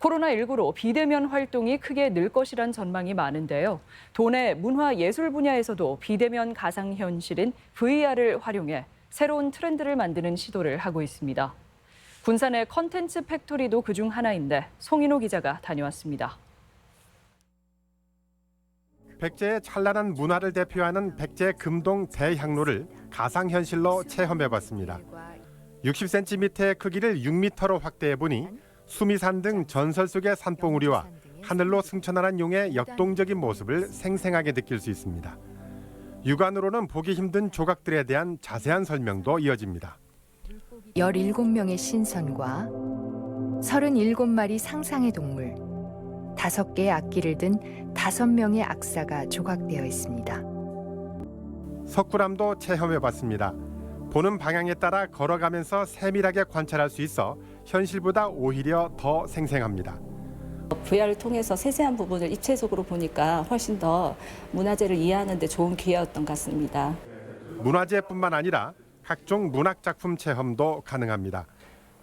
코로나19로 비대면 활동이 크게 늘 것이란 전망이 많은데요. 도내 문화 예술 분야에서도 비대면 가상현실인 VR을 활용해 새로운 트렌드를 만드는 시도를 하고 있습니다. 군산의 컨텐츠 팩토리도 그중 하나인데 송인호 기자가 다녀왔습니다. 백제의 찬란한 문화를 대표하는 백제 금동 대향로를 가상현실로 체험해봤습니다. 60cm의 크기를 6m로 확대해 보니 수미산 등 전설 속의 산봉우리와 하늘로 승천하는 용의 역동적인 모습을 생생하게 느낄 수 있습니다. 육안으로는 보기 힘든 조각들에 대한 자세한 설명도 이어집니다. 17명의 신선과 37마리 상상의 동물, 5개의 악기를 든 5명의 악사가 조각되어 있습니다. 석굴암도 체험해봤습니다. 보는 방향에 따라 걸어가면서 세밀하게 관찰할 수 있어 현실보다 오히려 더 생생합니다. VR을 통해서 세세한 부분을 입체적으로 보니까 훨씬 더 문화재를 이해하는 데 좋은 기회였던 것 같습니다. 문화재뿐만 아니라 각종 문학 작품 체험도 가능합니다.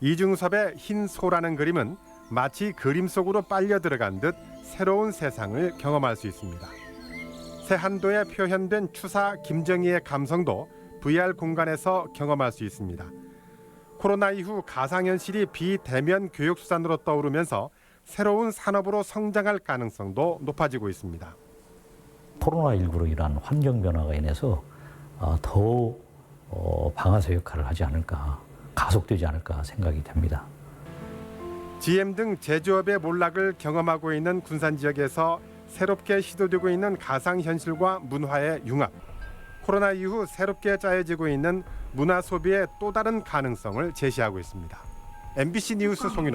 이중섭의 흰 소라는 그림은 마치 그림 속으로 빨려 들어간 듯 새로운 세상을 경험할 수 있습니다. 세한도에 표현된 추사 김정희의 감성도 VR 공간에서 경험할 수 있습니다. 코로나 이후 가상현실이 비대면 교육 수단으로 떠오르면서 새로운 산업으로 성장할 가능성도 높아지고 있습니다. 코로나19로 인한 환경 변화가 인해서 어, 더 어, 방아쇠 역할을 하지 않을까, 가속되지 않을까 생각이 됩니다. GM 등 제조업의 몰락을 경험하고 있는 군산 지역에서 새롭게 시도되고 있는 가상현실과 문화의 융합. 코로나 이후 새롭게 짜여지고 있는 문화 소비의 또 다른 가능성을 제시하고 있습니다. MBC 뉴스 송윤호